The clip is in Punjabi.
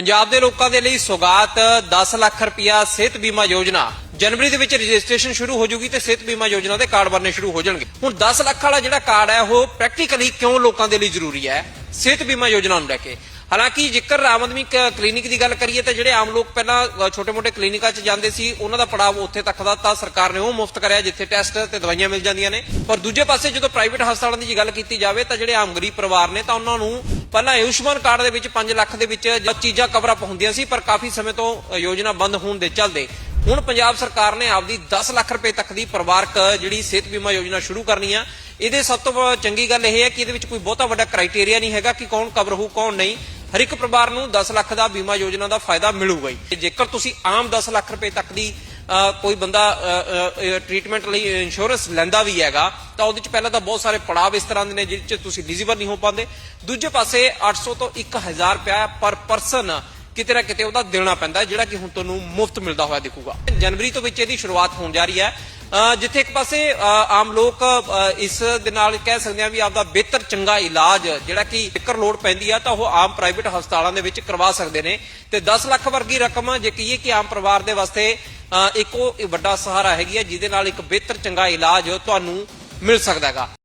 ਪੰਜਾਬ ਦੇ ਲੋਕਾਂ ਦੇ ਲਈ ਸੁਗਾਤ 10 ਲੱਖ ਰੁਪਇਆ ਸਿਹਤ ਬੀਮਾ ਯੋਜਨਾ ਜਨਵਰੀ ਦੇ ਵਿੱਚ ਰਜਿਸਟ੍ਰੇਸ਼ਨ ਸ਼ੁਰੂ ਹੋ ਜਾਊਗੀ ਤੇ ਸਿਹਤ ਬੀਮਾ ਯੋਜਨਾ ਦੇ ਕਾਰਡ ਬਣਨੇ ਸ਼ੁਰੂ ਹੋ ਜਾਣਗੇ। ਹੁਣ 10 ਲੱਖ ਵਾਲਾ ਜਿਹੜਾ ਕਾਰਡ ਹੈ, ਉਹ ਪ੍ਰੈਕਟੀਕਲੀ ਕਿਉਂ ਲੋਕਾਂ ਦੇ ਲਈ ਜ਼ਰੂਰੀ ਹੈ? ਸਿਹਤ ਬੀਮਾ ਯੋਜਨਾ ਨੂੰ ਲੈ ਕੇ। ਹਾਲਾਂਕਿ ਜੇਕਰ ਆਮ ਆਦਮੀ ਕਲੀਨਿਕ ਦੀ ਗੱਲ ਕਰੀਏ ਤਾਂ ਜਿਹੜੇ ਆਮ ਲੋਕ ਪਹਿਲਾਂ ਛੋਟੇ-ਮੋਟੇ ਕਲੀਨਿਕਾਂ 'ਚ ਜਾਂਦੇ ਸੀ, ਉਹਨਾਂ ਦਾ ਪੜਾਵ ਉੱਥੇ ਤੱਕ ਦਾ ਤਾਂ ਸਰਕਾਰ ਨੇ ਉਹ ਮੁਫਤ ਕਰਿਆ, ਜਿੱਥੇ ਟੈਸਟ ਤੇ ਦਵਾਈਆਂ ਮਿਲ ਜਾਂਦੀਆਂ ਨੇ। ਪਰ ਦੂਜੇ ਪਾਸੇ ਜਦੋਂ ਪ੍ਰਾਈਵੇਟ ਹਸਪਤਾਲਾਂ ਦੀ ਗੱਲ ਕੀਤੀ ਜਾਵੇ ਤਾਂ ਜਿਹੜੇ ਆਮ ਗਰੀਬ ਪਰਿਵਾਰ ਨੇ ਤਾਂ ਉਹਨਾਂ ਨੂੰ ਪਹਿਲਾਂ ਆਯੁਸ਼ਮਾਨ ਕਾਰਡ ਦੇ ਵਿੱਚ 5 ਲੱਖ ਦੇ ਵਿੱਚ ਚੀਜ਼ਾਂ ਕਵਰ ਅਪ ਹੁੰਦੀਆਂ ਸੀ, ਪਰ ਕਾਫੀ ਸਮੇਂ ਤੋਂ ਯੋਜਨਾ ਬੰਦ ਹੋਣ ਦੇ ਚੱਲਦੇ ਹੁਣ ਪੰਜਾਬ ਸਰਕਾਰ ਨੇ ਆਪਦੀ 10 ਲੱਖ ਰੁਪਏ ਤੱਕ ਦੀ ਪਰਿਵਾਰਕ ਜਿਹੜੀ ਸਿਹਤ ਬੀਮਾ ਯੋਜਨਾ ਸ਼ੁਰੂ ਕਰਨੀ ਆ। ਇਹਦੇ ਸਭ ਤੋਂ ਚੰਗੀ ਗੱਲ ਇਹ ਹੈ ਕਿ ਇਹਦੇ ਵਿੱਚ ਕੋਈ ਬਹੁਤਾ ਵੱਡਾ ਕ੍ਰਾਈਟੇਰੀਆ ਨਹੀਂ ਹੈਗਾ ਕਿ ਕੌਣ ਕਵਰ ਹੋਊ, ਕੌਣ ਨਹੀਂ। ਹਰ ਇੱਕ ਪਰਿਵਾਰ ਨੂੰ 10 ਲੱਖ ਦਾ ਬੀਮਾ ਯੋਜਨਾ ਦਾ ਫਾਇਦਾ ਮਿਲੂਗਾ ਹੀ। ਜੇਕਰ ਤੁਸੀਂ ਆਮ 10 ਲੱਖ ਰੁਪਏ ਤੱਕ ਦੀ ਕੋਈ ਬੰਦਾ ਟ੍ਰੀਟਮੈਂਟ ਲਈ ਇੰਸ਼ੋਰੈਂਸ ਲੈਂਦਾ ਵੀ ਹੈਗਾ, ਤਾਂ ਉਹਦੇ ਚ ਪਹਿਲਾਂ ਤਾਂ ਬਹੁਤ ਸਾਰੇ ਪੜਾਅ ਇਸ ਤਰ੍ਹਾਂ ਦੇ ਨੇ ਜਿਹਦੇ ਚ ਤੁਸੀਂ ਐਲੀਜੀਬਲ ਨਹੀਂ ਹੋ ਪਾਉਂਦੇ। ਦੂਜੇ ਪਾਸੇ 800 ਤੋਂ 1000 ਰੁਪਇਆ ਪਰ ਪਰਸਨ ਕਿਤੇ ਨਾ ਕਿਤੇ ਉਹਦਾ ਦੇਣਾ ਪੈਂਦਾ ਜਿਹੜਾ ਕਿ ਹੁਣ ਤੁਹਾਨੂੰ ਮੁਫਤ ਮਿਲਦਾ ਹੋਇਆ ਦਿਖੂਗਾ। ਜਨਵਰੀ ਤੋਂ ਵਿੱਚ ਇਹਦੀ ਸ਼ੁਰੂਆਤ ਹੋਣ ਜਾ ਰਹੀ ਹੈ। ਜਿੱਥੇ ਇੱਕ ਪਾਸੇ ਆਮ ਲੋਕ ਇਸ ਦੇ ਨਾਲ ਕਹਿ ਸਕਦੇ ਆ ਵੀ ਆਪਦਾ ਬਿਹਤਰ ਚੰਗਾ ਇਲਾਜ ਜਿਹੜਾ ਕਿ ਜਿਕਰ ਲੋੜ ਪੈਂਦੀ ਆ ਤਾਂ ਉਹ ਆਮ ਪ੍ਰਾਈਵੇਟ ਹਸਪਤਾਲਾਂ ਦੇ ਵਿੱਚ ਕਰਵਾ ਸਕਦੇ ਨੇ। ਤੇ 10 ਲੱਖ ਵਰਗੀ ਰਕਮ ਜੇ ਕਹੀਏ ਕਿ ਆਮ ਪਰਿਵਾਰ ਦੇ ਵਾਸਤੇ ਅ, ਉਹ ਵੱਡਾ ਸਹਾਰਾ ਹੈਗੀ ਹੈ ਜਿਹਦੇ ਨਾਲ ਇੱਕ ਬਿਹਤਰ ਚੰਗਾ ਇਲਾਜ ਤੁਹਾਨੂੰ ਮਿਲ ਸਕਦਾ ਹੈਗਾ।